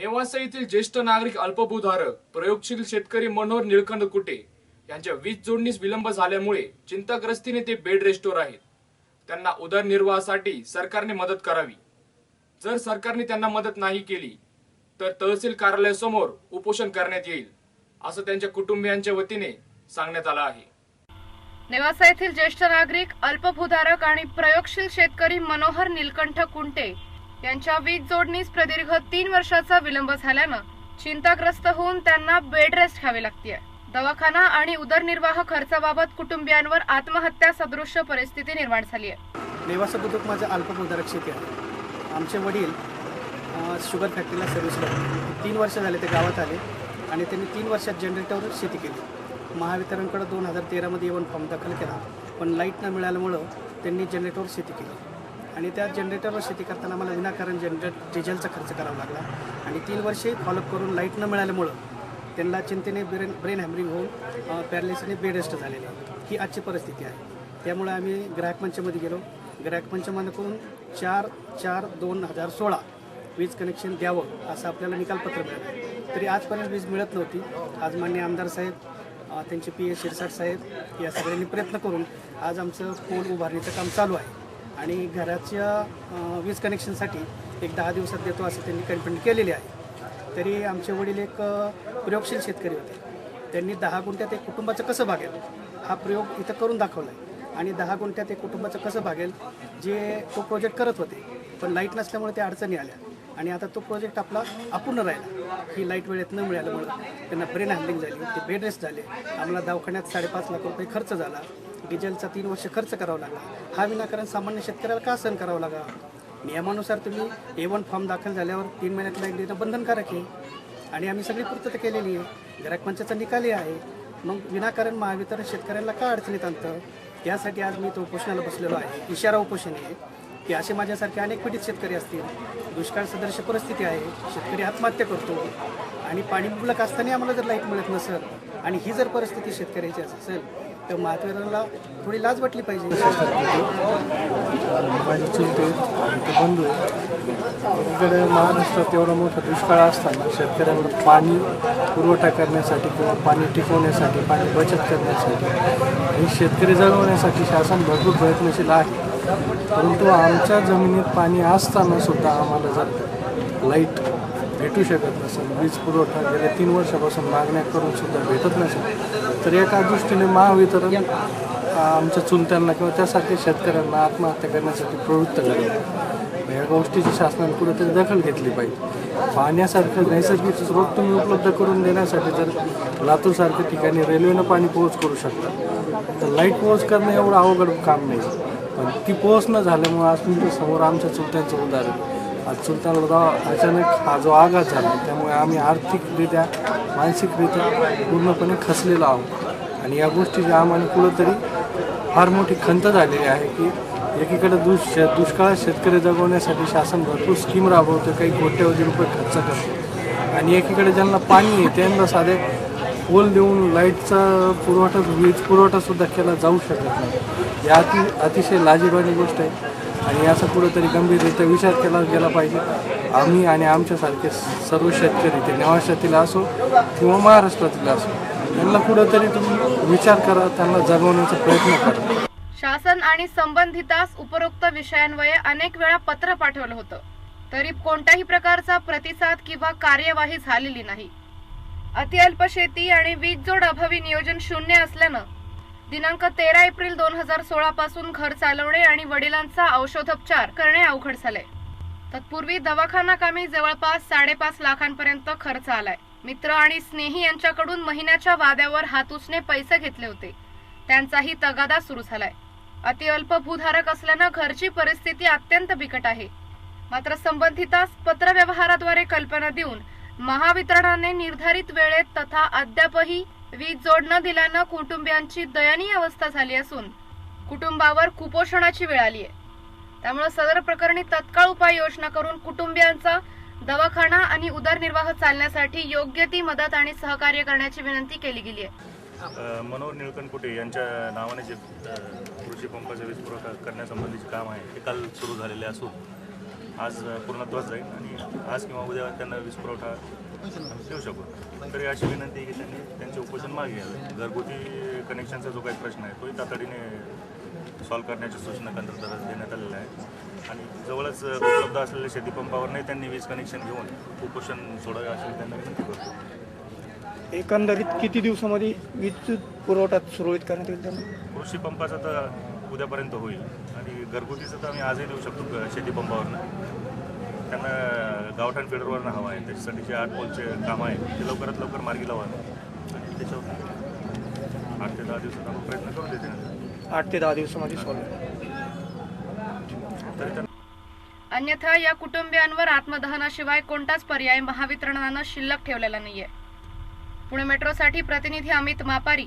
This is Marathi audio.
नेवासा येथील ज्येष्ठ नागरिक अल्पभूधारक प्रयोगशील शेतकरी मनोहर निळकंठ कुटे यांच्या वीज जोडणीस विलंब झाल्यामुळे चिंताग्रस्तीने ते बेड रेस्टोर आहेत. त्यांना उदरनिर्वाहासाठी सरकारने मदत करावी. जर सरकारने त्यांना मदत नाही केली तर तहसील कार्यालयासमोर उपोषण करण्यात येईल असं त्यांच्या कुटुंबियांच्या वतीने सांगण्यात आलं आहे. नेवासा येथील ज्येष्ठ नागरिक अल्पभूधारक आणि प्रयोगशील शेतकरी मनोहर निलकंठ कुंटे यांच्या वीज जोडणीस प्रदीर्घ तीन वर्षाचा विलंब झाल्यानं चिंताग्रस्त होऊन त्यांना बेड रेस्ट घ्यावी लागते दवाखाना आणि उदरनिर्वाह खर्चाबाबत कुटुंबियांवर आत्महत्या सदृश परिस्थिती निर्माण झाली आहे नेवासा बुद्रुक माझं अल्पभूधारक शेती आहे. आमचे वडील शुगर फॅक्टरीला सर्व्हिसला तीन वर्ष झाले ते गावात आले आणि त्यांनी तीन वर्षात जनरेटरवर शेती केली. महावितरणकडे दोन हजार तेरामध्ये येऊन फॉर्म दाखल केला पण लाइट न मिळाल्यामुळं त्यांनी जनरेटरवर शेती केली. आणि त्या जनरेटरवर शेती करताना मला विनाकारण जनरेट डिझेलचा खर्च करावा लागला. आणि तीन वर्षे फॉलोअप करून लाइट न मिळाल्यामुळं त्यांना चिंतेने ब्रेन ब्रेन हॅमरिंग होऊन पॅरालिसिसने बेडेस्ट झालेलं ही आजची परिस्थिती आहे. त्यामुळे आम्ही ग्राहक मंचमध्ये गेलो. ग्राहक मंचमधून चार चार दोन हजार सोळा वीज कनेक्शन द्यावं असं आपल्याला निकालपत्र मिळालं. तरी आजपर्यंत वीज मिळत नव्हती. आज मान्य आमदार साहेब त्यांचे पी एस शिरसाट साहेब या सगळ्यांनी प्रयत्न करून आज आमचं पोल उभारणीचं काम चालू आहे. आणि घराच्या वीज कनेक्शनसाठी एक दहा दिवसात देतो असं त्यांनी कमिटमेंट केलेली आहे. तरी आमचे वडील एक प्रयोगशील शेतकरी होते. त्यांनी दहा गुंठ्यात एक कुटुंबाचं कसं भागेल हा प्रयोग इथं करून दाखवला आहे आणि दहा गुंठ्यात एक कुटुंबाचं कसं भागेल जे तो प्रोजेक्ट करत होते. पण लाइट नसल्यामुळे त्या अडचणी आल्या. आणि आता तो प्रोजेक्ट आपला अपूर्ण राहिला. ही लाइट वेळेत न मिळाल्यामुळं त्यांना ब्रेन हँडलिंग झाली ते बेड रेस्ट झाले. आम्हाला दवाखान्यात साडेपाच लाख रुपये खर्च झाला. डिझेलचा तीन वर्ष खर्च करावा लागला. हा विनाकारण सामान्य शेतकऱ्याला का सहन करावा लागा नियमानुसार तुम्ही ए वन फॉर्म दाखल झाल्यावर तीन महिन्यात लाइट देणं बंधनकारक आहे. आणि आम्ही सगळी पूर्तता केलेली आहे. ग्राहक निकालही आहे. मग विनाकारण महावितरण शेतकऱ्यांना का अडचणीत आणतं? यासाठी आज मी तो उपोषणाला बसलेलो आहे. इशारा उपोषण आहे. की असे माझ्यासारखे अनेक पीडित शेतकरी असतील दुष्काळ सदृश परिस्थिती आहे शेतकरी आत्महत्या करतो आणि पाणी मुबलक असताना आम्हाला जर लाइट मिळत नसेल आणि ही जर परिस्थिती शेतकऱ्याची असेल तर महात्म्याला थोडी लाज वाटली पाहिजे. माझे चुलते बंधू आहे महाराष्ट्रात एवढा मोठा दुष्काळ असताना शेतकऱ्यांना पाणी पुरवठा करण्यासाठी किंवा पाणी टिकवण्यासाठी पाणी बचत करण्यासाठी आणि शेतकरी जगवण्यासाठी शासन भरपूर प्रयत्नशील आहे परंतु आमच्या जमिनीत पाणी असताना सुद्धा आम्हाला जर लाइट भेटू शकत नसेल. वीज पुरवठा गेल्या तीन वर्षापासून मागण्या करून सुद्धा भेटत नसेल. तर एका दृष्टीने महावितरण आमच्या चुलत्यांना किंवा त्यासारख्या शेतकऱ्यांना आत्महत्या करण्यासाठी प्रवृत्त करेल. या गोष्टीची शासनाने कुठेतरी दखल घेतली पाहिजे. पाण्यासारखं नैसर्गिक स्रोत तुम्ही उपलब्ध करून देण्यासाठी जर लातूरसारख्या ठिकाणी रेल्वेनं पाणी पोहोच करू शकता तर लाइट पोहोच करणं एवढं अवघड काम नाही. पण ती पोहोच न झाल्यामुळं आज तुमच्यासमोर आमच्या चुलत्यांचं उदाहरण. आज चुलत्यांना अचानक हा जो आघात झाला त्यामुळे आम्ही आर्थिकरित्या मानसिकरित्या पूर्णपणे खचलेलो आहोत. आणि या गोष्टीची आम्हाला कुठंतरी फार मोठी खंत झालेली आहे की एकीकडे दुष दुष्काळात शेतकरी जगवण्यासाठी शासन भरपूर स्कीम राबवतं काही कोट्यवधी रुपये खर्च करतो. आणि एकीकडे ज्यांना पाणी आहे त्यांना साधे पोल देऊन लाईटचा पुरवठा वीज पुरवठासुद्धा केला जाऊ शकत नाही. या अति अतिशय लाजीबाजी गोष्ट आहे आणि याचा कुठंतरी गंभीररित्या विचार केला गेला पाहिजे. आम्ही आणि आमच्यासारखे सर्व शेतकरी ते नवाशातील असो किंवा महाराष्ट्रातील असो यांना कुठंतरी तुम्ही विचार करा त्यांना जगवण्याचा प्रयत्न करा. शासन आणि संबंधितास उपरोक्त विषयांवये अनेक वेळा पत्र पाठवलं होतं. तरी कोणत्याही प्रकारचा प्रतिसाद किंवा कार्यवाही झालेली नाही. अतिअल्प शेती आणि वीज जोड अभावी नियोजन शून्य असल्यानं दिनांक तेरा एप्रिल दोन हजार सोळा पासून घर चालवणे आणि वडिलांचा औषधोपचार करणे अवघड झाले तत्पूर्वी दवाखाना कामी जवळपास साडेपाच लाखांपर्यंत खर्च आलाय. मित्र आणि स्नेही यांच्याकडून महिन्याच्या वाद्यावर हातूसने पैसे घेतले होते. त्यांचाही तगादा सुरू झालाय. अतिअल्प भूधारक असल्यानं घरची परिस्थिती अत्यंत बिकट आहे. मात्र संबंधितास पत्रव्यवहाराद्वारे कल्पना देऊन महावितरणाने निर्धारित वेळेत तथा अद्यापही वीज जोड न दिल्यानं कुटुंबियांची दयनीय अवस्था झाली असून कुटुंबावर कुपोषणाची वेळ आली आहे त्यामुळे सदर प्रकरणी तत्काळ उपाययोजना करून कुटुंबियांचा दवाखाना आणि उदरनिर्वाह चालण्यासाठी योग्य ती मदत आणि सहकार्य करण्याची विनंती केली गेली आहे मनोहर निळकणकुटे यांच्या नावाने जे कृषी पंपाचा वीज पुरवठा करण्यासंबंधीचे काम आहे ते काल सुरू झालेले असून आज पूर्णत्वास जाईल आणि आज किंवा उद्या त्यांना वीज पुरवठा देऊ शकू तरी अशी विनंती आहे की त्यांनी त्यांचे उपोषण मागे घ्यावे. घरगुती कनेक्शनचा जो काही प्रश्न आहे तोही तातडीने सॉल्व करण्याच्या सूचना कंत्राटदारास देण्यात आलेल्या आहेत आणि जवळच उपलब्ध असलेल्या शेतीपंपावरही त्यांनी वीज कनेक्शन घेऊन उपोषण सोडावे अशी त्यांना विनंती करतो. एकंदरीत किती दिवसामध्ये वीज पुरवठा सुरळीत करण्यात येईल त्यांना? कृषी पंपाचं तर उद्यापर्यंत होईल. आणि घरगुतीचं तर आम्ही आजही देऊ शकतो शेतीपंपावरनं त्यांना गावठाण फिडरवरनं हवं आहे. त्याच्यासाठी जे आठ पोलचे काम आहे ते लवकरात लवकर मार्गी लावावं. आणि त्याच्यावर आठ ते दहा दिवसात आपण प्रयत्न करून देते आठ ते दहा दिवसामध्ये सॉल्व्ह तरी त्यांना अन्यथा या कुटुंबियांवर आत्मदहनाशिवाय कोणताच पर्याय महावितरणानं शिल्लक ठेवलेला नाहीये. पुणे मेट्रोसाठी प्रतिनिधी Amit Mapari